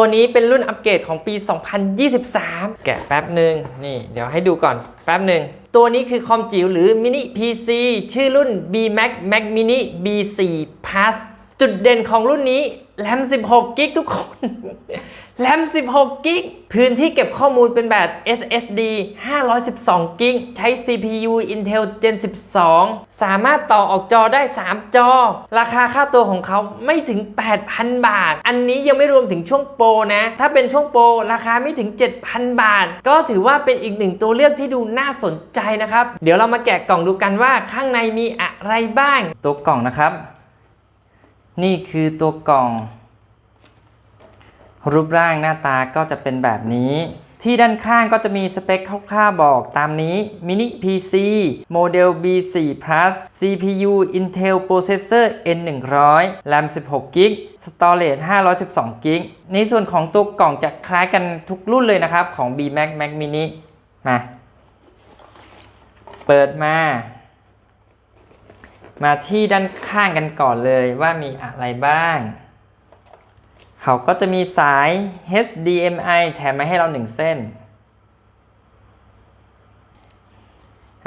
ตัวนี้เป็นรุ่นอัปเกรดของปี 2023 แกะแป๊บหนึ่งนี่ เดี๋ยวให้ดูก่อนแป๊บหนึ่งตัวนี้คือคอมจิ๋วหรือมินิ PC ชื่อรุ่น B Max Mac Mini B4 Plus จุดเด่นของรุ่นนี้แรม 16 กิกทุกคน แรม 16 กิก พื้นที่เก็บข้อมูลเป็นแบบ SSD 512 กิก ใช้ CPU Intel Gen 12 สามารถต่อออกจอได้ 3 จอ ราคาค่าตัวของเขาไม่ถึง 8,000 บาท อันนี้ยังไม่รวมถึงช่วงโปรนะ ถ้าเป็นช่วงโปรราคาไม่ถึง 7,000 บาท ก็ถือว่าเป็นอีกหนึ่งตัวเลือกที่ดูน่าสนใจนะครับ เดี๋ยวเรามาแกะกล่องดูกันว่าข้างในมีอะไรบ้าง ตัวกล่องนะครับ นี่คือตัวกล่อง รูปร่างหน้าตาก็จะเป็นแบบนี้ ที่ด้านข้างก็จะมีสเปคคร่าวๆบอกตามนี้ Mini PC โมเดล B4 Plus CPU Intel Processor N100 RAM 16 GB Storage 512 GB ในส่วนของตัวกล่องจะคล้ายกันทุกรุ่นเลยนะครับ ของ B Max Mac Mini มาเปิดมา มาที่ด้านข้างกันก่อนเลยว่ามีอะไรบ้าง เขาก็จะมีสาย HDMI แถมมาให้เรา1เส้น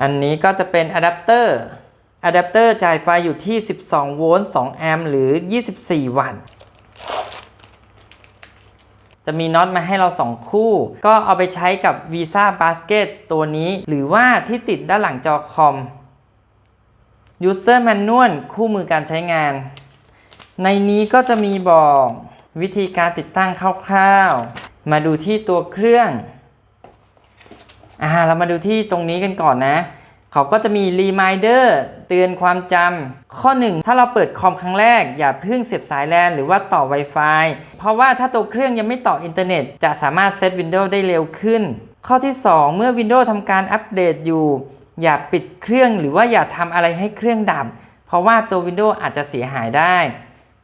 อันนี้ก็จะเป็นอะแดปเตอร์อะแดปเตอร์จ่ายไฟอยู่ที่ 12 โวลต์ 2 แอมป์ หรือ 24 วัตต์ จะมีน็อตมาให้เรา 2 คู่ ก็เอาไปใช้กับ Visa Basket ตัวนี้ หรือว่าที่ติดด้านหลังจอคอม User Manual คู่มือการใช้งาน ในนี้ก็จะมีบอก วิธีการติดตั้งคร่าวๆ มาดูที่ตัวเครื่องอ่าเรามาดูที่ตรงนี้กันก่อนนะ เขาก็จะมี Reminder เตือนความจำข้อ 1 ถ้าเราเปิดคอมครั้งแรก อย่าเพิ่งเสียบสายแลนหรือว่าต่อ Wi-Fi เพราะว่าถ้าตัวเครื่องยังไม่ต่ออินเทอร์เน็ต จะสามารถเซต Windows ได้เร็วขึ้น ข้อที่ 2 เมื่อ Windows ทำการอัปเดตอยู่ อย่าปิดเครื่องหรือว่าอย่าทำอะไรให้เครื่องดับ เพราะว่าตัว Windows อาจจะเสียหายได้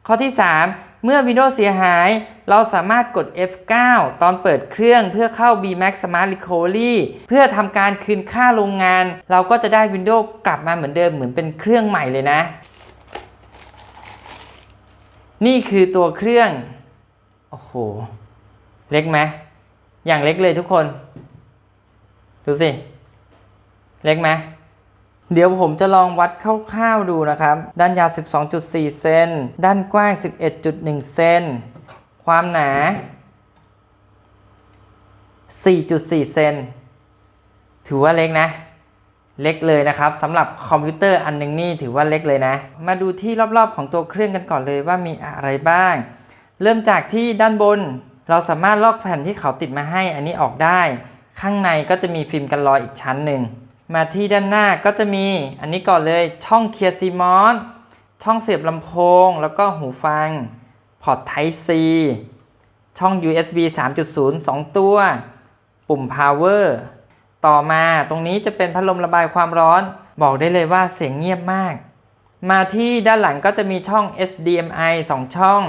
ข้อที่ 3 เมื่อ Windows เสียหาย เราสามารถกด F9 ตอนเปิดเครื่องเพื่อเข้า BMax Smart Recovery เพื่อทำการคืนค่าโรงงาน เราก็จะได้ Windows กลับมาเหมือนเดิมเหมือนเป็นเครื่องใหม่เลยนะ นี่คือตัวเครื่อง โอ้โห เล็กไหม อย่างเล็กเลยทุกคน ดูสิ เล็กไหม เดี๋ยวผมจะลองวัดคร่าวๆดูนะครับ ด้านยาว 12.4 เซน ด้านกว้าง 11.1 เซน ความหนา 4.4 เซน ถือว่าเล็กนะ เล็กเลยนะครับสำหรับคอมพิวเตอร์อันหนึงนี่ถือว่าเล็กเลยนะ มาดูที่รอบๆของตัวเครื่องกันก่อนเลยว่ามีอะไรบ้าง เริ่มจากที่ด้านบน เราสามารถลอกแผ่นที่เขาติดมาให้อันนี้ออกได้ ข้างในก็จะมีฟิล์มกันรอยอีกชั้นหนึ่ง มาที่ด้านหน้าก็จะมีอันนี้ก่อนเลยช่องเคียร์ซีมอนช่องเสียบลำโพง แล้วก็หูฟัง พอร์ต Type C ช่อง USB 3.0 2 ตัว ปุ่ม Power ต่อมาตรงนี้จะเป็นพัดลมระบายความร้อน บอกได้เลยว่าเสียงเงียบมาก มาที่ด้านหลังก็จะมีช่อง HDMI 2 ช่อง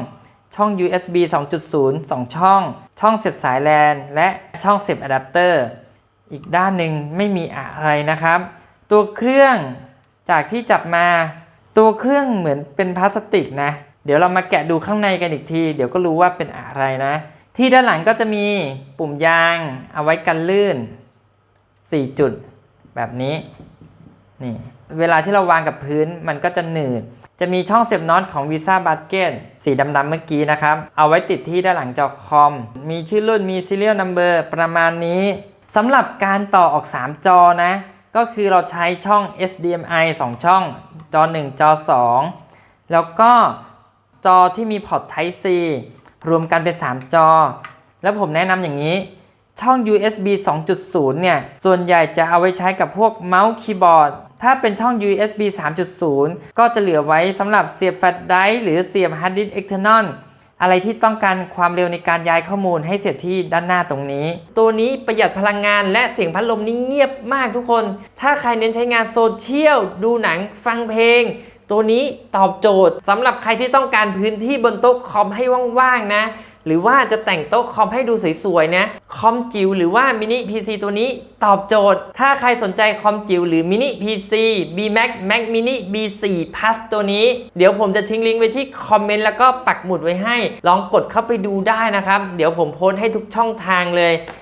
ช่อง USB 2.0 2 ช่อง ช่องเสียบสายแลน และช่องเสียบอะแดปเตอร์ อีกด้านหนึ่งไม่มีอะไรนะครับ ตัวเครื่องจากที่จับมา ตัวเครื่องเหมือนเป็นพลาสติกนะ เดี๋ยวเรามาแกะดูข้างในกันอีกที เดี๋ยวก็รู้ว่าเป็นอะไรนะ ที่ด้านหลังก็จะมีปุ่มยางเอาไว้กันลื่น 4 จุด แบบนี้นี่เวลาที่เราวางกับพื้นมันก็จะหนืด จะมีช่องเสียบน็อตของ Visa Basket สีดำๆเมื่อกี้นะครับ เอาไว้ติดที่ด้านหลังจอคอม มีชื่อรุ่นมี serial number ประมาณนี้ สำหรับการต่อออก 3 จอนะ ก็คือเราใช้ช่อง HDMI 2 ช่อง จอ 1 จอ 2 แล้วก็จอที่มีพอร์ต Type C รวมกันเป็น 3 จอ แล้วผมแนะนำอย่างนี้ ช่อง USB 2.0 เนี่ย ส่วนใหญ่จะเอาไว้ใช้กับพวกเมาส์คีย์บอร์ด ถ้าเป็นช่อง USB 3.0 ก็จะเหลือไว้สำหรับเสียบแฟลชไดรฟ์หรือเสียบฮาร์ดดิสก์ external อะไรที่ต้องการความเร็วในการย้ายข้อมูลให้เสียบที่ด้านหน้าตรงนี้ ตัวนี้ประหยัดพลังงานและเสียงพัดลมนี่เงียบมากทุกคน ถ้าใครเน้นใช้งานโซเชียล ดูหนังฟังเพลง ตัวนี้ตอบโจทย์สำหรับใครที่ต้องการพื้นที่บนโต๊ะคอมให้ว่างๆนะ หรือว่าจะแต่งโต๊ะคอมให้ดูสวยๆนะคอมจิ๋วหรือว่ามินิ PC ตัวนี้ตอบโจทย์ ถ้าใครสนใจคอมจิ๋วหรือมินิ PC B Max Mac Mini B4 Plus ตัวนี้ เดี๋ยวผมจะทิ้งลิงก์ไว้ที่คอมเมนต์แล้วก็ปักหมุดไว้ให้ ลองกดเข้าไปดูได้นะครับ เดี๋ยวผมโพสต์ให้ทุกช่องทางเลย